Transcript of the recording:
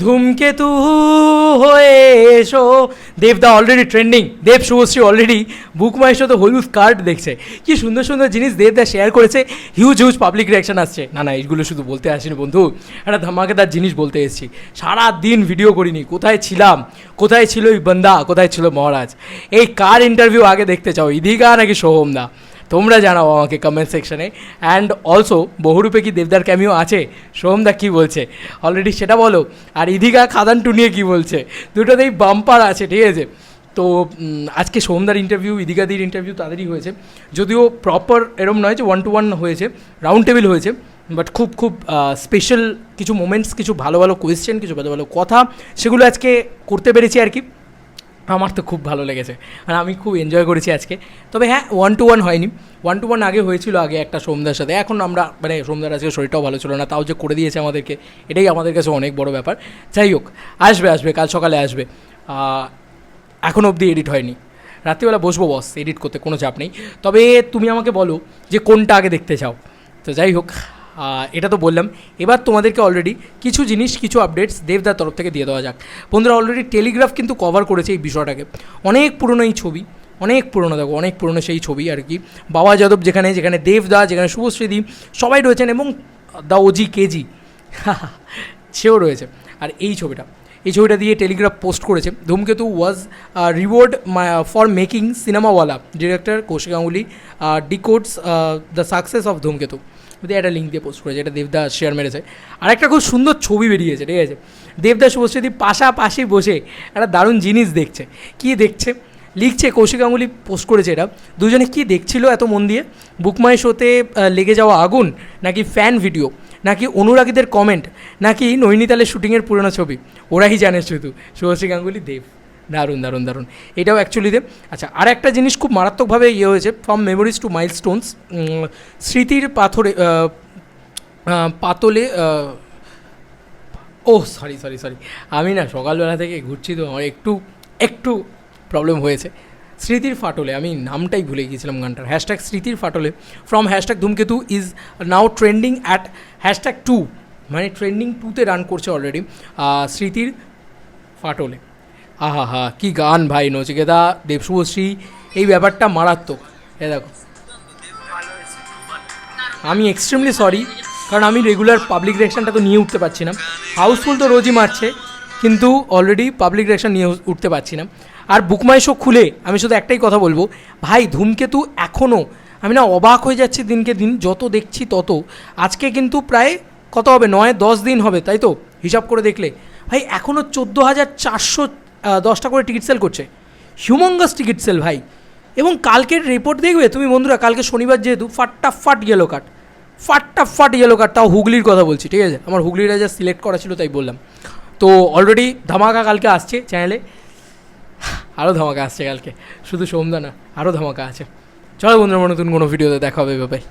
ধূমকেতু হয়ে এসো। দেবদা already trending Dev Subhashree already book my তো হলুদ কার্ড দেখছে। কি সুন্দর সুন্দর জিনিস দেবদা শেয়ার করেছে। হিউজ হিউজ পাবলিক রিয়াকশন আসছে। না না, এইগুলো শুধু বলতে আসিনি বন্ধু। একটা ধামাকেদার জিনিস বলতে এসেছি। সারা দিন ভিডিও করিনি। কোথায় ছিলাম? কোথায় ছিল এই বন্দা? কোথায় ছিল মহারাজ? এই কার ইন্টারভিউ আগে দেখতে চাও? ইদিকা নাকি সোহমদা তোমরা জানাও আমাকে কমেন্ট সেকশনে অ্যান্ড অলসো বহুরূপে কি দেবদার ক্যামিও আছে? সোহমদা কী বলছে? অলরেডি সেটা বলো। আর ইদিকা খাদান টুনিয়ে কী বলছে? দুটোতেই বাম্পার আছে, ঠিক আছে? তো আজকে সোমদার ইন্টারভিউ ইদিকাদির ইন্টারভিউ তাদেরই হয়েছে। যদিও প্রপার এরম নয় যে ওয়ান টু ওয়ান হয়েছে রাউন্ড টেবিল হয়েছে বাট খুব খুব স্পেশাল কিছু মোমেন্টস কিছু ভালো ভালো কোয়েশ্চেন কিছু ভালো ভালো কথা, সেগুলো আজকে করতে পেরেছি আর কি। আমার তো খুব ভালো লেগেছে। আর আমি খুব এনজয় করেছি আজকে। তবে হ্যাঁ ওয়ান টু ওয়ান হয়নি। ওয়ান টু ওয়ান আগে হয়েছিল আগে একটা সোমদার সাথে। এখন আমরা মানে সোমদার আজকে শরীরটাও ভালো ছিল না, তাও যে করে দিয়েছে আমাদেরকে, এটাই আমাদের কাছে অনেক বড় ব্যাপার। যাই হোক, আসবে আসবে, কাল সকালে আসবে। এখন অবধি এডিট হয়নি। রাত্রিবেলা বসবো বস এডিট করতে কোনো চাপ নেই। তবে তুমি আমাকে বলো যে কোনটা আগে দেখতে চাও। তো যাই হোক এটা তো বললাম। এবার তোমাদেরকে অলরেডি কিছু জিনিস, কিছু আপডেটস দেবদার তরফ থেকে দিয়ে দেওয়া যাক। বন্ধুরা অলরেডি টেলিগ্রাফ কিন্তু কভার করেছে এই বিষয়টাকে। অনেক পুরনো এই ছবি, অনেক পুরনো, দেখো, অনেক পুরনো সেই ছবি আর কি। বাবা যাদব যেখানে যেখানে দেবদা, যেখানে শুভশ্রীদি, সবাই রয়েছেন এবং দ্য ওজি কেজি সেও রয়েছে। আর এই ছবিটা এই ছবিটা দিয়ে টেলিগ্রাফ পোস্ট করেছে। Dhumketu was reward for making Cinemawala director Kaushik Ganguly decodes the success of Dhumketu. দিয়ে একটা লিঙ্ক দিয়ে পোস্ট করেছে এটা দেবদা শেয়ার মেরেছে। আর একটা খুব সুন্দর ছবি বেরিয়েছে, ঠিক আছে? দেবদা শুভশ্রীদি পাশাপাশি বসে একটা দারুণ জিনিস দেখছে। কী দেখছে? লিখছে, কৌশিক গাঙ্গুলি পোস্ট করেছে এটা। দুজনে কি দেখছিল এত মন দিয়ে? বুকমাই শোতে লেগে যাওয়া আগুন, নাকি ফ্যান ভিডিও নাকি অনুরাগীদের কমেন্ট নাকি নৈনিতালের শুটিংয়ের পুরনো ছবি? ওরাই জানে শুধু। শুভশ্রী গাঙ্গুলি, দেব। দারুণ দারুণ দারুণ। এটাও অ্যাকচুয়ালি দেব আচ্ছা আর একটা জিনিস খুব মারাত্মকভাবে ইয়ে হয়েছে from memories to milestones স্মৃতির পাথরে পাতলে ও সরি সরি সরি আমি না সকালবেলা থেকে ঘুরছি তো, আমার একটু একটু প্রবলেম হয়েছে। স্মৃতির ফাটলে, আমি নামটাই ভুলে গিয়েছিলাম গানটার। হ্যাশট্যাগ স্মৃতির ফাটলে from hashtag Dhumketu is now trending at hashtag two মানে ট্রেন্ডিং টুতে রান করছে অলরেডি স্মৃতির ফাটলে। আহা হা, কী গান ভাই, নচিকেতা, দেবশুভশ্রী, এই ব্যাপারটা মারাত্মক। এ দেখো। আমি এক্সট্রিমলি সরি কারণ আমি রেগুলার পাবলিক রিয়াকশানটা তো নিয়ে উঠতে পারছি না। হাউসফুল তো রোজই মারছে, কিন্তু অলরেডি পাবলিক রিয়াকশান নিয়ে উঠতে পারছি না। আর বুকমাই শো খুলে, আমি শুধু একটাই কথা বলব, ভাই, ধূমকেতু এখনও আমি না অবাক হয়ে যাচ্ছি দিনকে দিন, যত দেখছি তত। আজকে কিন্তু প্রায় কত হবে? নয়, দশ দিন হবে, তাই তো? হিসাব করে দেখলে। ভাই এখনও চোদ্দ হাজার চারশো দশটা করে টিকিট সেল করছে। হিউমঙ্গাস টিকিট সেল ভাই। এবং কালকের রিপোর্ট দেখবে, তুমি বন্ধুরা, কালকে শনিবার যেহেতু ফাটটা ফাট ইয়েলো কার্ড ফাটটা ফাট ইয়েলো কার্ড তাও হুগলির কথা বলছি, ঠিক আছে? আমার হুগলির যা সিলেক্ট করা ছিল তাই বললাম। তো অলরেডি ধামাকা কালকে আসছে চ্যানেলে আরও ধামাকা আসছে কালকে। শুধু সোমদা না আরও ধামাকা আছে। চলো বন্ধুরা নতুন কোনো ভিডিওতে দেখা হবে ভাই